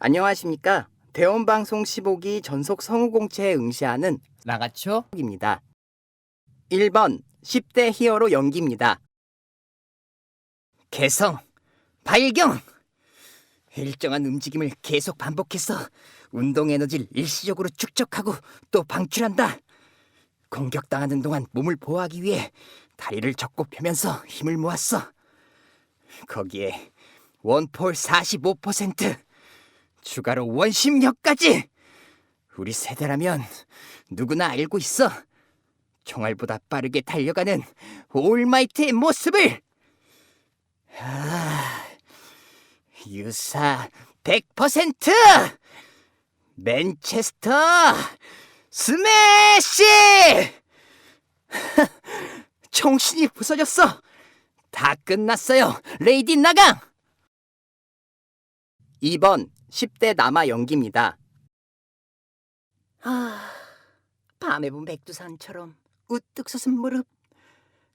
안녕하십니까. 대원방송 15기 전속 성우공채에 응시하는 나가초? 입니다. 1번 10대 히어로 연기입니다. 개성, 발경! 일정한 움직임을 계속 반복해서 운동 에너지를 일시적으로 축적하고 또 방출한다. 공격당하는 동안 몸을 보호하기 위해 다리를 적고 펴면서 힘을 모았어. 거기에 원폴 45%, 추가로 원심력까지! 우리 세대라면 누구나 알고 있어. 총알보다 빠르게 달려가는 올마이트의 모습을. 아, 유사 100% 맨체스터 스매시! 정신이 부서졌어. 다 끝났어요. 레이디 나강. 2번 10대 남아 연기입니다. 아, 밤에 본 백두산처럼 우뚝 솟은 무릎,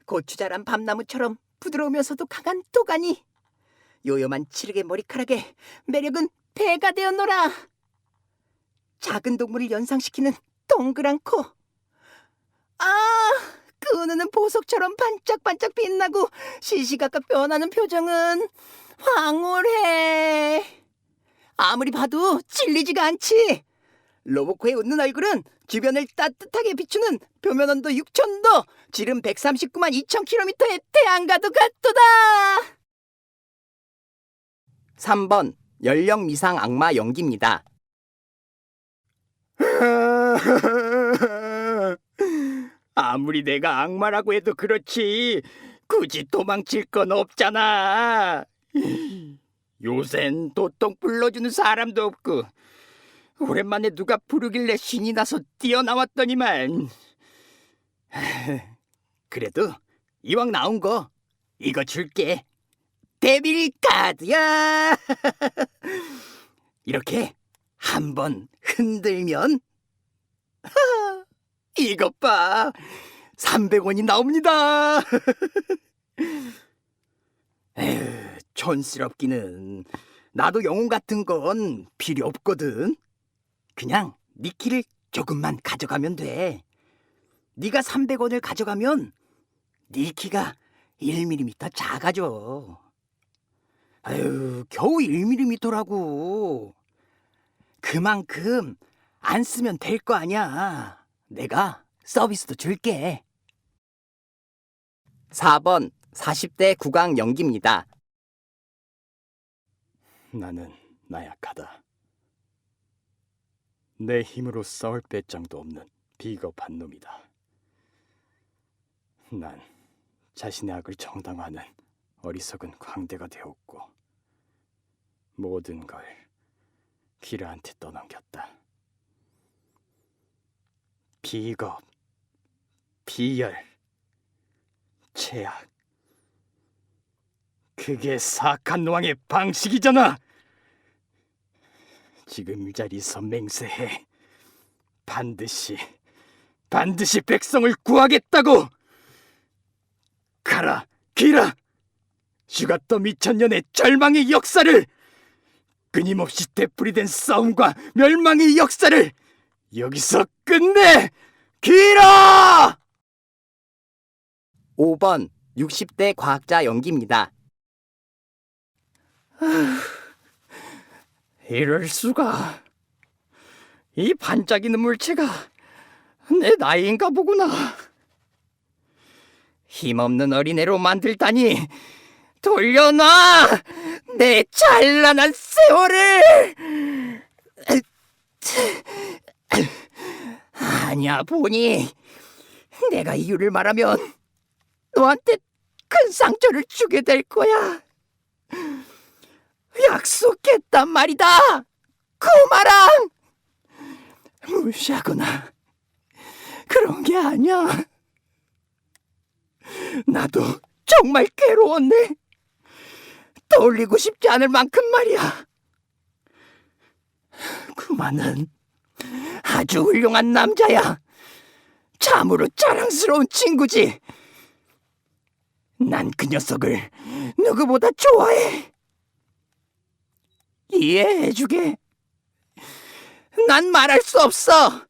고추 자란 밤나무처럼 부드러우면서도 강한 도가니, 요염한 칠흑의 머리카락에 매력은 배가 되었노라. 작은 동물을 연상시키는 동그란 코. 아, 그 눈은 보석처럼 반짝반짝 빛나고 시시각각 변하는 표정은 황홀해. 아무리 봐도 질리지가 않지. 로보코의 웃는 얼굴은 주변을 따뜻하게 비추는 표면 온도 6천도, 지름 139만 2천 킬로미터의 태양과도 같도다. 3번 연령 미상 악마 연기입니다. 아무리 내가 악마라고 해도 그렇지 굳이 도망칠 건 없잖아. 요샌 도통 불러주는 사람도 없고 오랜만에 누가 부르길래 신이 나서 뛰어나왔더니만 그래도 이왕 나온 거 이거 줄게. 데빌 카드야! 이렇게 한 번 흔들면 이것 봐. 300원이 나옵니다 촌스럽기는 나도 영웅 같은 건 필요 없거든 그냥 네 키를 조금만 가져가면 돼. 네가 300원을 가져가면 네 키가 1mm 작아져. 아유, 겨우 1mm라고. 그만큼 안 쓰면 될 거 아니야. 내가 서비스도 줄게. 4번 40대 구강 연기입니다. 나는 나약하다. 내 힘으로 싸울 배짱도 없는 비겁한 놈이다. 난 자신의 악을 정당화하는 어리석은 광대가 되었고 모든 걸 기라한테 떠넘겼다. 비겁, 비열, 최악. 그게 사악한 왕의 방식이잖아. 지금 이 자리에서 맹세해. 반드시, 반드시 백성을 구하겠다고. 가라, 기라. 슈가또 미천년의 절망의 역사를 끊임없이 되풀이된 싸움과 멸망의 역사를 여기서 끝내. 기라! 5번 60대 과학자 연기입니다. 이럴 수가. 이 반짝이는 물체가 내 나이인가 보구나. 힘없는 어린애로 만들다니 돌려놔 내 찬란한 세월을 아니야 보니 내가 이유를 말하면 너한테 큰 상처를 주게 될 거야 약속했단 말이다 쿠마랑 무시하거나 그런 게 아니야 나도 정말 괴로웠네. 떠올리고 싶지 않을 만큼 말이야. 그만은 아주 훌륭한 남자야. 참으로 자랑스러운 친구지. 난 그 녀석을 누구보다 좋아해. 이해해주게. 난 말할 수 없어.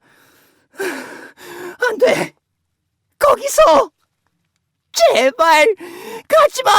안 돼. 거기서 제발 가지 마.